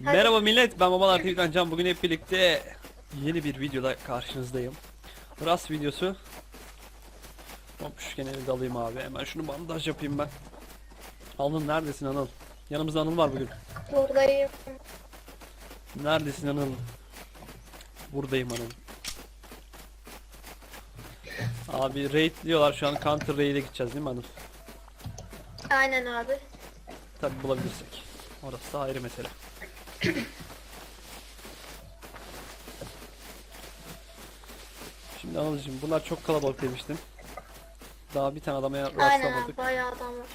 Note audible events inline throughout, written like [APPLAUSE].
Merhaba millet ben Babalar TV'den Can bugün hep birlikte yeni bir videoda karşınızdayım. Rast videosu. Hop şu kenarı da alayım abi hemen şunu bandaj yapayım ben. Anıl neredesin Anıl? Yanımızda Anıl var bugün. Buradayım. Neredesin Anıl? Buradayım Anıl. Abi raid diyorlar şu an counter raid'e gideceğiz değil mi Anıl? Aynen abi. Tabi bulabilirsek. Orası da ayrı mesele. Şimdi Anılcığım bunlar çok kalabalık demiştin. Daha bir tane adama Aynen rastlamadık. abi bayağı adam var.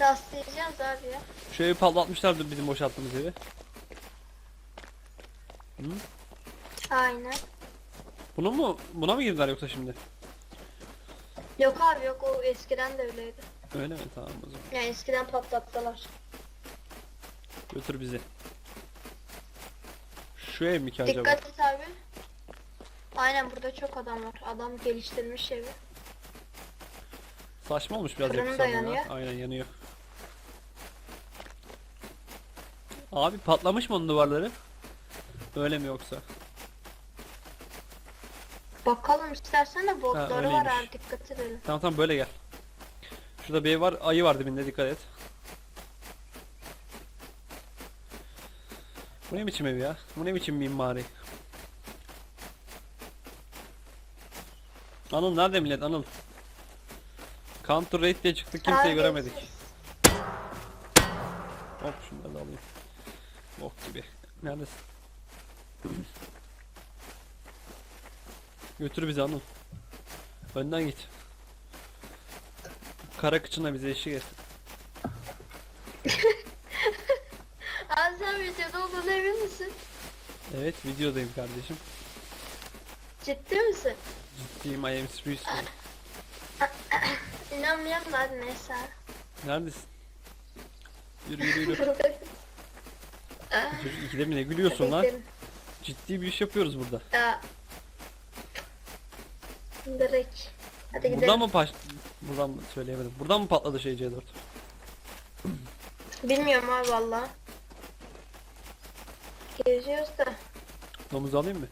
Rastlayacağız abi ya. Şu evi patlatmışlardı bizim boşalttığımız evi. Hı? Aynen. Bunu mu buna mı girdiler yoksa şimdi? Yok abi yok o eskiden de öyleydi. Öyle mi? Tamam o zaman. Yani eskiden patlattılar. Götür bizi. Şu ev mi ki acaba? Dikkat et abi. Aynen burada çok adam var. Adam geliştirmiş evi. Saçma olmuş biraz Fırını yapısı da ya. Aynen yanıyor. Abi patlamış mı onun duvarları? Öyle mi yoksa? Bakalım istersen de botları var öyleymiş. abi dikkat edelim. Tamam tamam böyle gel. Şurada bir ev var. Ayı var dibinde dikkat et. Bu ne biçim ev ya? Bu ne biçim mimari? Anıl nerede millet Anıl? Counter Raid diye çıktık kimseyi Abi, göremedik. Hop şunları da alayım. Bok gibi. Neredesin? Götür bizi Anıl. Önden git. Kara kıçına bize eşlik et. Abi sen videoda olduğuna emin misin? Evet videodayım kardeşim. Ciddi misin? Ciddiyim I am serious. [COUGHS] İnanmıyorum da neyse. Neredesin? Yürü yürü yürü. [LAUGHS] Çocuk ikide mi ne gülüyorsun lan? Ciddi bir iş yapıyoruz burada. Ya. Direkt. Hadi gidelim. Buradan mı paş... Buradan mı söyleyemedim. Buradan mı patladı şey C4? Bilmiyorum abi valla. Geziyoruz da. Domuz alayım mı?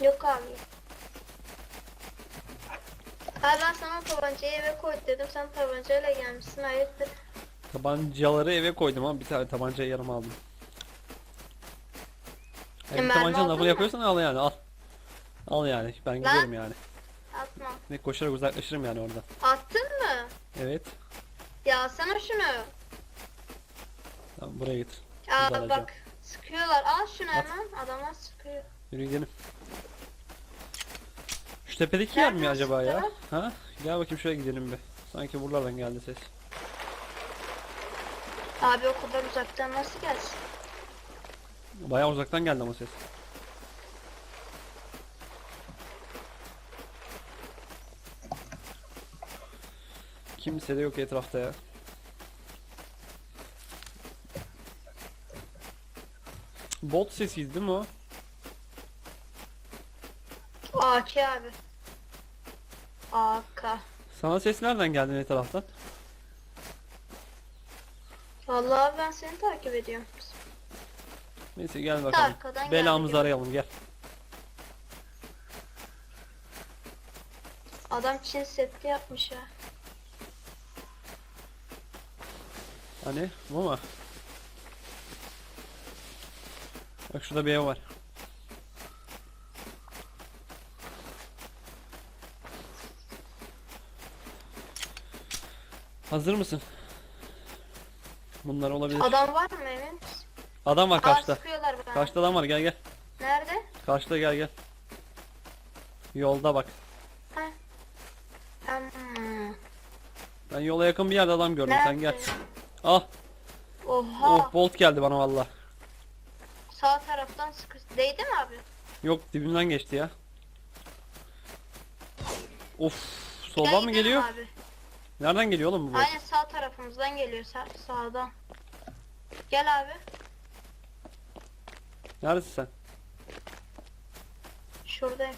Yok abi. Abi ben sana tabancayı eve koy dedim. Sen tabancayla gelmişsin. Hayırdır? Tabancaları eve koydum ama bir tane tabancayı yanıma aldım. Yani E, bir mermi tabancanın aldın lafını mı? yapıyorsan al yani al. Al yani ben gidiyorum yani. Atma. Ne koşarak uzaklaşırım yani oradan. Attın mı? Evet. Ya sana şunu. Tamam buraya git. Ya Güzel bak. Sıkıyorlar. Al şunu At. hemen. Adamlar sıkıyor. Yürü gidelim. Şu tepedeki yer mi Nereden acaba ya? çıktı? Ha? Gel bakayım şuraya gidelim bir. Sanki buralardan geldi ses. Abi o kadar uzaktan nasıl gelsin? Bayağı uzaktan geldi ama ses. Kimse de yok etrafta ya. Bot sesiydi değil mi o? AK abi. AK. Sana ses nereden geldi ne taraftan? Vallahi ben seni takip ediyorum. Neyse gel bakalım. Arkadan Belamızı arayalım gel. Adam Çin seti yapmış ya. Hani bu mu? Bak şurada bir ev var. Hazır mısın? Bunlar olabilir. Adam var mı misin? Adam var Aa, karşıda. sıkıyorlar bana. Karşıda adam var gel gel. Nerede? Karşıda gel gel. Yolda bak. Ben yola yakın bir yerde adam gördüm sen gel. Nerede? Ah Oha. oh bolt geldi bana valla. Değdi mi abi? Yok dibimden geçti ya. Of soldan mı geliyor? Abi? Nereden geliyor oğlum bu? Aynen sağ tarafımızdan geliyor sağ, sağdan. Gel abi. Neredesin sen? Şuradayım.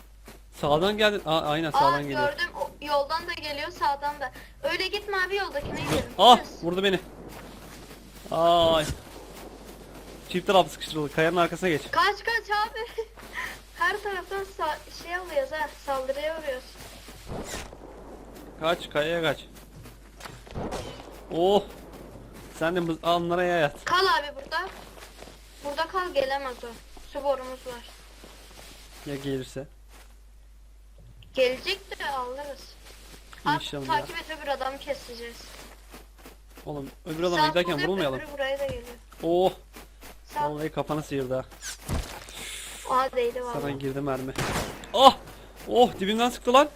Sağdan geldin. Aa, aynen Aa sağdan geliyor. gördüm. O, yoldan da geliyor sağdan da. Öyle gitme abi yoldakine gidelim. Ah vurdu beni. Ay. Çift taraflı sıkıştırıldı. Kayanın arkasına geç. Kaç kaç abi. [LAUGHS] Her taraftan sa- şey alıyoruz ha. Saldırıya vuruyoruz. Kaç kayaya kaç. Oh. Sen de mız- alnlara yay at. Kal abi burada. Burada kal gelemez o. Su borumuz var. Ya gelirse. Gelecek de alırız. At, İnşallah. takip et öbür adamı keseceğiz. Oğlum öbür adama Sağ giderken sol yap, vurulmayalım. Öbürü buraya da geliyor. Oh. Vallahi kafanı sıyırdı ha. Aa değdi Sana valla. girdi mermi. Oh! Oh dibimden sıktı lan.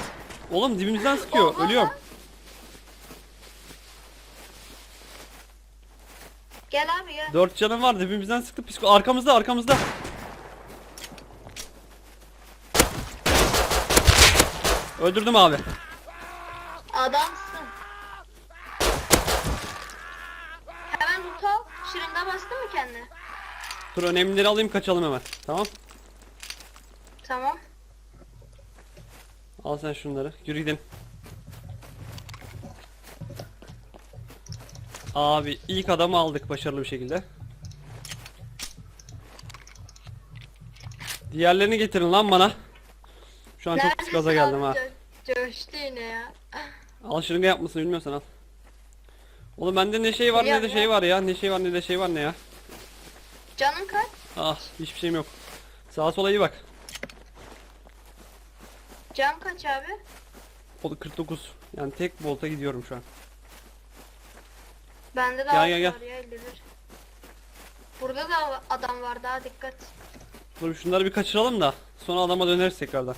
[LAUGHS] Oğlum dibimizden sıkıyor. Oha Ölüyorum. Gel abi gel. Dört canım var dibimizden sıktı. Psiko arkamızda arkamızda. Öldürdüm abi. Adamsın. Hemen loot al. Şırınga bastı mı kendine? Dur önemlileri alayım kaçalım hemen. Tamam. Tamam. Al sen şunları. Yürü gidelim. Abi ilk adamı aldık başarılı bir şekilde. Diğerlerini getirin lan bana. Şu an çok pis gaza geldim ha. coştu yine ya. [LAUGHS] Al şırınga yapmasını bilmiyorsan al. Oğlum bende ne şey var ne de şey var ya. Ne şey var ne de şey var ne ya. Canın kaç? Ah hiçbir şeyim yok. Sağa sola iyi bak. Can kaç abi? O da 49. Yani tek volta gidiyorum şu an. Bende de Gel, altı gel, gel. var ya 51. Burada da adam var daha dikkat. Dur şunları bir kaçıralım da sonra adama döneriz tekrardan.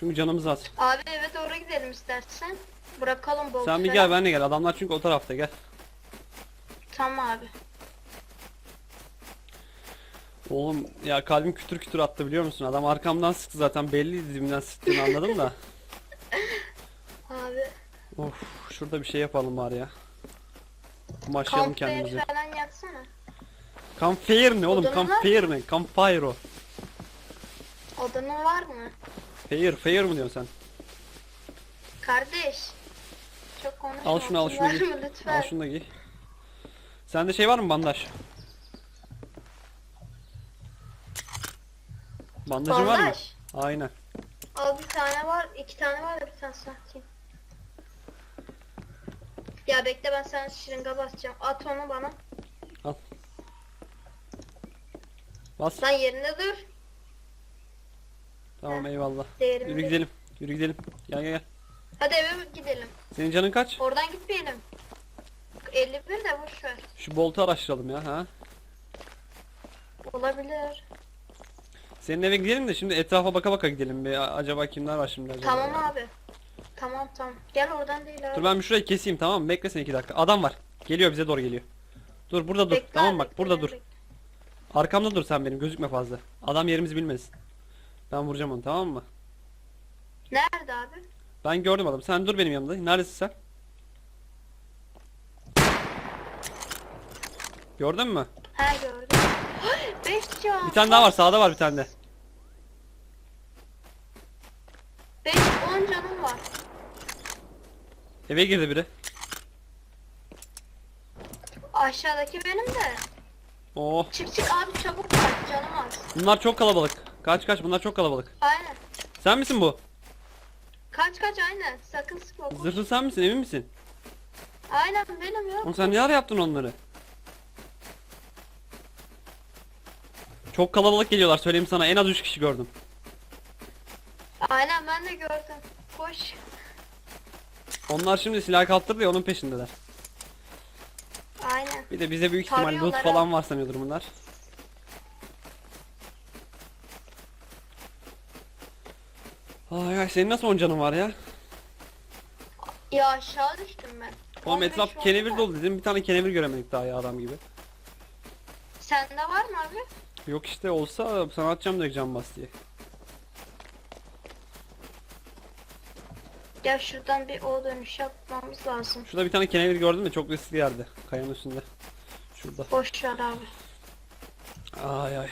Çünkü canımız az. Abi eve doğru gidelim istersen. Bırakalım bol Sen bir gel ben de gel. Adamlar çünkü o tarafta gel. Tamam abi. Oğlum ya kalbim kütür kütür attı biliyor musun? Adam arkamdan sıktı zaten belliydi dibimden sıktığını anladım da. [LAUGHS] Abi. Of şurada bir şey yapalım bari ya. Kumaşlayalım kendimizi. falan yaksana. Campfire ne oğlum? Odanın var? Campfire ne? Campfire o. Odanın var mı? Fire, fire mı diyorsun sen? Kardeş. Çok konuşma. Al şunu al şunu Var giy. Al şunu da giy. Sende şey var mı bandaj? Bandajın var mı? Bandaj. Aynen. Al bir tane var. iki tane var da bir tane satayım. Ya bekle ben sana şırınga basacağım. At onu bana. Bas. Lan yerinde dur. Tamam eyvallah. Değerimi Yürü bil. gidelim. Yürü gidelim. Gel gel gel. Hadi eve gidelim. Senin canın kaç? Oradan gitmeyelim. 51 de boş ver. Şu boltu araştıralım ya ha. Olabilir. Senin eve gidelim de şimdi etrafa baka baka gidelim bir acaba kimler var şimdi acaba. Tamam ya? abi. Tamam tamam. Gel oradan değil abi. Dur ben bir şurayı keseyim tamam mı? Bekle sen iki dakika. Adam var. Geliyor bize doğru geliyor. Dur burada dur. Bekle tamam abi, bak burada dur. bekle. Arkamda dur sen benim gözükme fazla. Adam yerimizi bilmesin. Ben vuracağım onu tamam mı? Nerede abi? Ben gördüm adam. Sen dur benim yanımda. Neredesin sen? Gördün mü? He gördüm. [GASPS] 5 can. Bir tane daha var. Sağda var bir tane de. 5 10 canım var. Eve girdi biri. Aşağıdaki benim de. Oh. Çık çık abi çabuk kaç canım az. Bunlar çok kalabalık. Kaç kaç bunlar çok kalabalık. Aynen. Sen misin bu? Kaç kaç aynen. Sakın sıkma. koş. Zırhlı sen misin emin misin? Aynen benim. Oğlum sen ne ara yaptın onları? Çok kalabalık geliyorlar söyleyeyim sana en az 3 kişi gördüm. Aynen ben de gördüm. Koş. Onlar şimdi silah kaptırdı ya onun peşindeler. Aynen. Bir de bize büyük ihtimal loot Tarıyorlar falan var sanıyordur bunlar. Ay ay senin nasıl 10 canın var ya? Ya aşağı düştüm ben. Oğlum 15 etraf oldu kenevir da. dolu dedim bir tane kenevir göremedik daha ya adam gibi. Sende var mı abi? Yok işte olsa sana atacağım direkt can bas diye. Gel şuradan bir O dönüş yapmamız lazım. Şurada bir tane kenevir gördüm de çok riskli yerde. Kayanın üstünde. Şurada. Boş ver abi. Ay ay.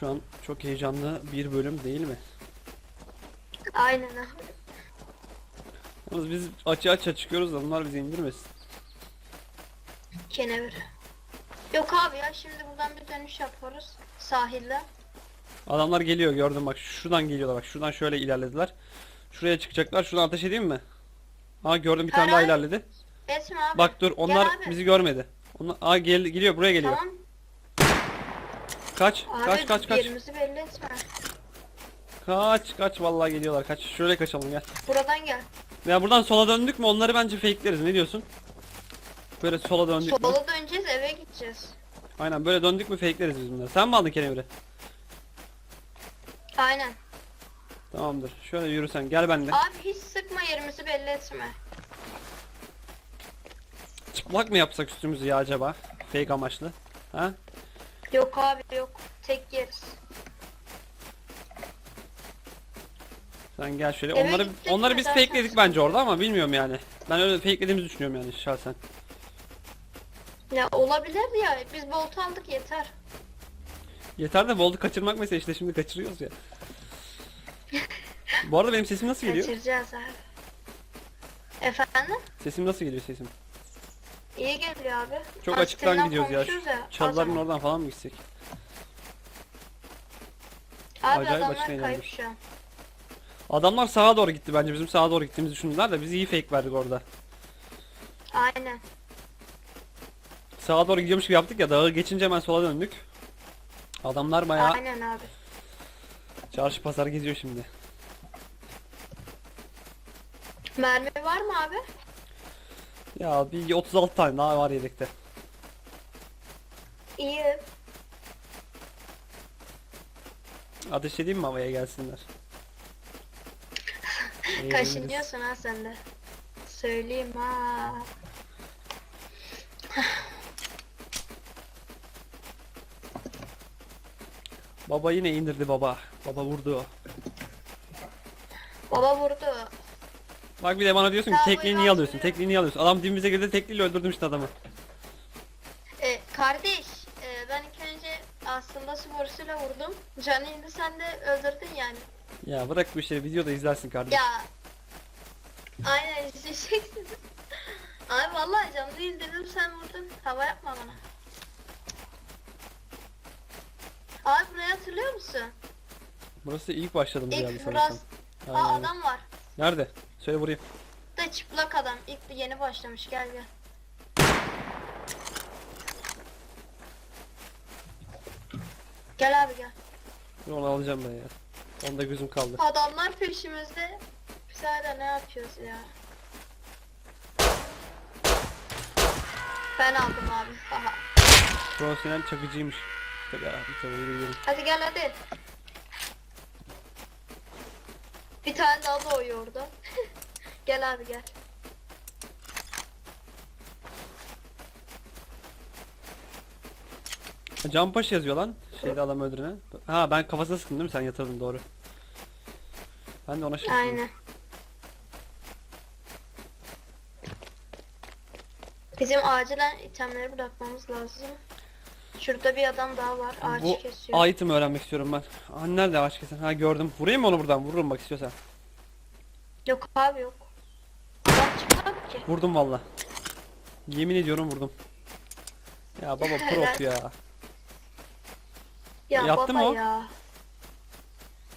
Şu an çok heyecanlı bir bölüm değil mi? Aynen abi. Yalnız biz açı açı çıkıyoruz da bunlar bizi indirmesin. Kenevir. Yok abi ya şimdi buradan bir dönüş yaparız. Sahilde. Adamlar geliyor gördüm bak şuradan geliyorlar bak şuradan şöyle ilerlediler. Şuraya çıkacaklar şuradan ateş edeyim mi? Aa gördüm bir tane daha hayır. ilerledi. Etme abi. Bak dur onlar abi. bizi görmedi. Onlar aa gel geliyor buraya geliyor. Tamam. Kaç Abi kaç kaç kaç. yerimizi belli etme. Kaç kaç vallahi geliyorlar kaç. Şöyle kaçalım gel. Buradan gel. Ya buradan sola döndük mü onları bence fakeleriz ne diyorsun? Böyle sola döndük mü? Sola döneceğiz eve gideceğiz. Aynen böyle döndük mü fakeleriz biz bunları. Sen mi aldın kenevri? Aynen. Tamamdır. Şöyle yürüsen gel benimle. Abi hiç sıkma yerimizi belli etme. Çıplak mı yapsak üstümüzü ya acaba? Fake amaçlı. Ha? Yok abi yok. Tek yeriz. Sen gel şöyle. Eve onları onları mi biz zaten? fakeledik bence orada ama bilmiyorum yani. Ben öyle fakelediğimizi düşünüyorum yani şahsen. Ya olabilir ya. Biz bolt aldık yeter. Yeter de Volt'u kaçırmak mesela işte şimdi kaçırıyoruz ya. Bu arada benim sesim nasıl geliyor? Kaçıracağız abi. Efendim? Sesim nasıl geliyor sesim? İyi geliyor abi. Çok açıktan gidiyoruz ya. Çalıların oradan falan mı gitsek? Abi Acayip adamlar kayıp şu an. Adamlar sağa doğru gitti bence bizim sağa doğru gittiğimizi düşündüler de biz iyi fake verdik orada. Aynen. Sağa doğru gidiyormuş gibi yaptık ya dağı geçince hemen sola döndük. Adamlar bayağı Aynen abi. çarşı pazar geziyor şimdi. Mermi var mı abi? Ya bir 36 tane daha var yedekte. İyi. Ateş edeyim mi havaya gelsinler? [LAUGHS] Eğleniriz. Kaşınıyorsun ha sen de. Söyleyeyim ha. Baba yine indirdi baba. Baba vurdu. Baba vurdu. Bak bir de bana diyorsun ki tekliği niye alıyorsun? Tekliği niye alıyorsun? Adam dibimize girdi tekliğiyle öldürdüm işte adamı. E, kardeş, e, ben ilk önce aslında sporusuyla vurdum. Canı indi sen de öldürdün yani. Ya bırak bu işleri videoda izlersin kardeşim. Ya. Aynen izleyeceksin. [LAUGHS] Abi vallahi canlı indirdim sen vurdun. Hava yapma bana. Abi burayı hatırlıyor musun? Burası ilk başladığımız İlk yerde burası. sanırsam. Aa Aynen. adam var. Nerede? Söyle vurayım. Da çıplak adam. İlk bir yeni başlamış. Gel gel. Gel abi gel. Onu alacağım ben ya. Onda gözüm kaldı. Adamlar peşimizde. Biz hala ne yapıyoruz ya? Ben aldım abi. Aha. Profesyonel çakıcıymış. Abi yürü. Hadi gel hadi. Bir tane daha doğuyor orada. [LAUGHS] gel abi gel. Campaş yazıyor lan. Şeyde adam öldürene. Ha ben kafasına sıktım değil mi? Sen yatırdın doğru. Ben de ona şaşırdım. Aynen. Bizim acilen itemleri bırakmamız lazım. Şurada bir adam daha var. Ağaç Bu kesiyor. item öğrenmek istiyorum ben. Ha nerede ağaç kesen? Ha gördüm. Vurayım mı onu buradan? Vururum bak istiyorsan. Yok abi yok. Adam çıkmadı ki. Vurdum valla. Yemin ediyorum vurdum. Ya baba [LAUGHS] Helal. prof ya. Ya Yattı baba mı o? ya.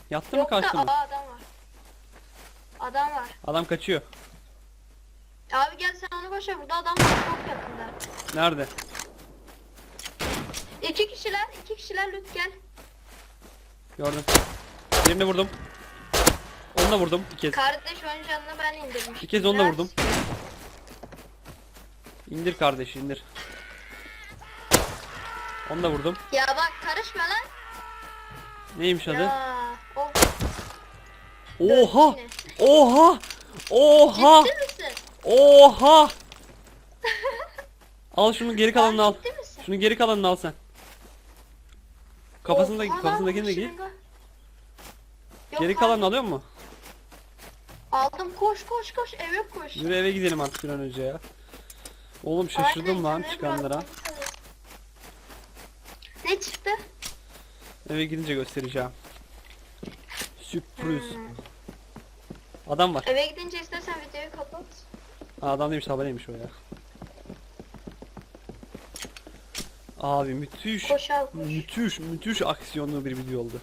Yattı mı Yok da kaçtı mı? aa, adam var. Adam var. Adam kaçıyor. Abi gel sen onu boşa burada adam var çok yakında. Nerede? İki kişiler, iki kişiler lüt gel. Gördüm. Birini vurdum. Onu da vurdum bir kez. Kardeş onun canını ben indirmiştim. Bir kez onu da Biraz- vurdum. İndir kardeş indir. Onu da vurdum. Ya bak karışma lan. Neymiş adı? Ya. Of. Oha! Oha! Oha! Ciddi misin? Oha! [LAUGHS] Al şunu geri kalanını al. Ciddi misin? Şunu geri kalanını al sen. Kafasında Oha lan, kafasındakini de giy. şırınga. Yok Geri kalanını alıyor mu? Aldım koş koş koş eve koş. Yürü eve gidelim artık bir an önce ya. Oğlum şaşırdım Aynen, lan çıkanlara. Ne çıktı? Eve gidince göstereceğim. Sürpriz. Hmm. Adam var. Eve gidince istersen videoyu kapat. Ha, adam değilmiş tabeleymiş o ya. Abi müthiş. Müthiş, müthiş aksiyonlu bir video oldu.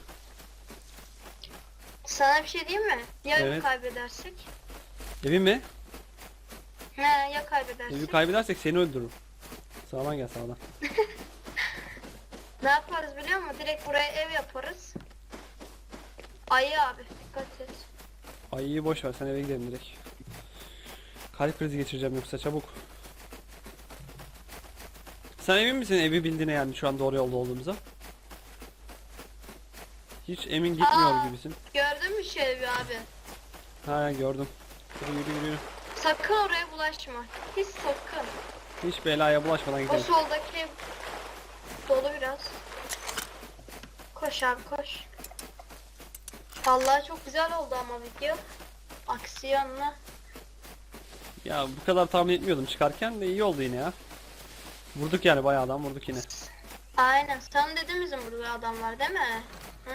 Sana bir şey diyeyim mi? Ya Evet. kaybedersek? Evi mi? He ya kaybedersek? Evi kaybedersek seni öldürürüm. Sağdan gel sağdan. [LAUGHS] ne yaparız biliyor musun? Direkt buraya ev yaparız. Ayı abi dikkat et. Ay iyi boş ver sen eve gidelim direkt. Kalp krizi geçireceğim yoksa çabuk. Sen emin misin evi bildiğine yani şu an doğru yolda olduğumuza? Hiç emin gitmiyor Aa. gibisin. Gördün mü şu evi abi? Ha gördüm. Yürü yürü yürü. Sakın oraya bulaşma. Hiç sakın. Hiç belaya bulaşmadan O gidelim. soldaki ev dolu biraz. Koş abi koş. Vallahi çok güzel oldu ama video. Aksiyonlu. Ya bu kadar tahmin etmiyordum çıkarken de iyi oldu yine ya. Vurduk yani bayağı adam vurduk yine. Aynen. Sen dedin bizim burada adam var değil mi? Hı?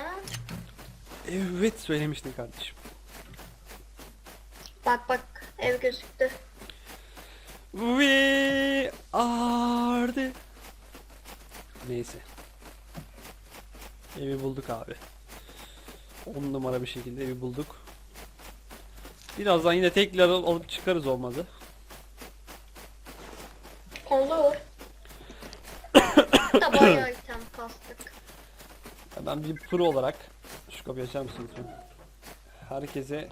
Evet söylemiştin kardeşim. Bak bak ev gözüktü. We are the... Neyse. Evi bulduk abi. 10 numara bir şekilde evi bulduk. Birazdan yine tekrar al- alıp çıkarız olmadı. Olur. da bayağı item kastık. Ben bir pro olarak şu kapıyı açar mısın lütfen? Herkese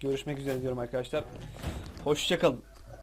görüşmek üzere diyorum arkadaşlar. Hoşçakalın.